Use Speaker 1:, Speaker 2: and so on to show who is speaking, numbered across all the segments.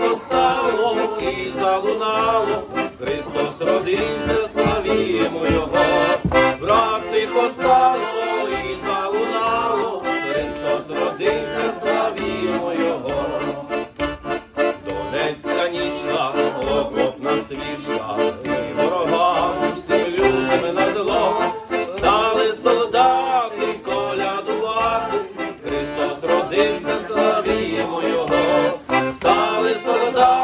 Speaker 1: тихо стало і залунало, Христос родився, славімо Його, враз тихо стало і залунало, Христос родився, славімо Його. Донецька нічна, окопна свічка, і ворогам всім людям на зло, стали солдати колядувати, Христос родився, стали солдати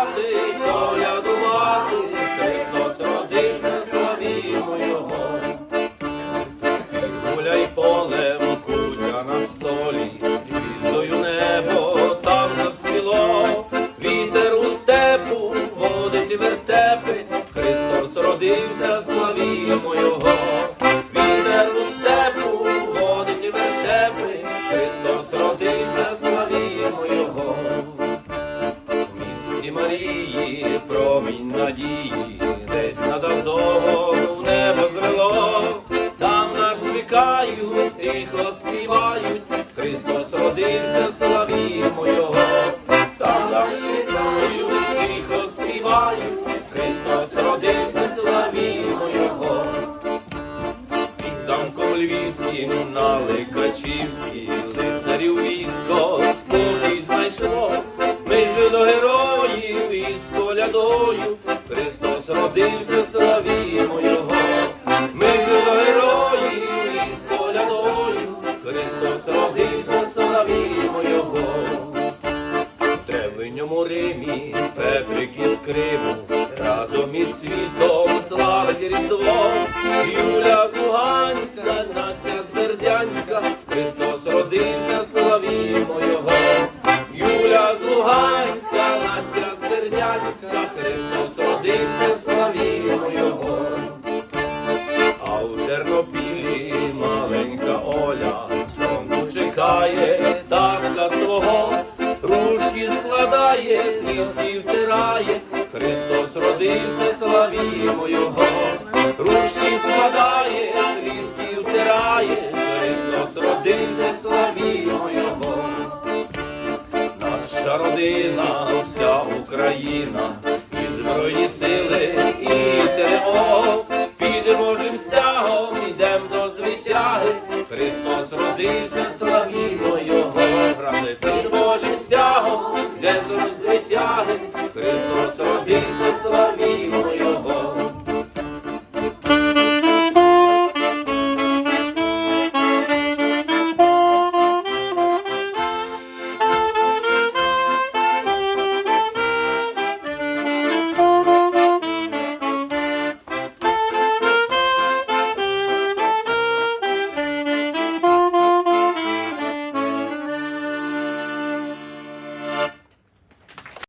Speaker 1: чекають, тихо співають, Христос родився, славімо Його, там нас чекають, тихо співають, Христос родився, славімо Його. Під замком львівським на Ликачівській лицарів військо спокій знайшло. Ми ж до героїв із колядою, Христос родився, славімо Його. Тревеньому Римі, Петрик із Криму, разом із світом славить Різдво, Юля з Луганська, Настя з Бердянська, Христос родився, славімо Його. Юля з Луганська, Настя з Бердянська, Христос родився, славімо Його. Діму його, ручки складає, тріски втирає, Христос родився, славімо його, наша родина, вся Україна, і збройні сили, і ТРО, підемо Божим стягом, ідем до звитяги, Христос родився, славімо його, брали,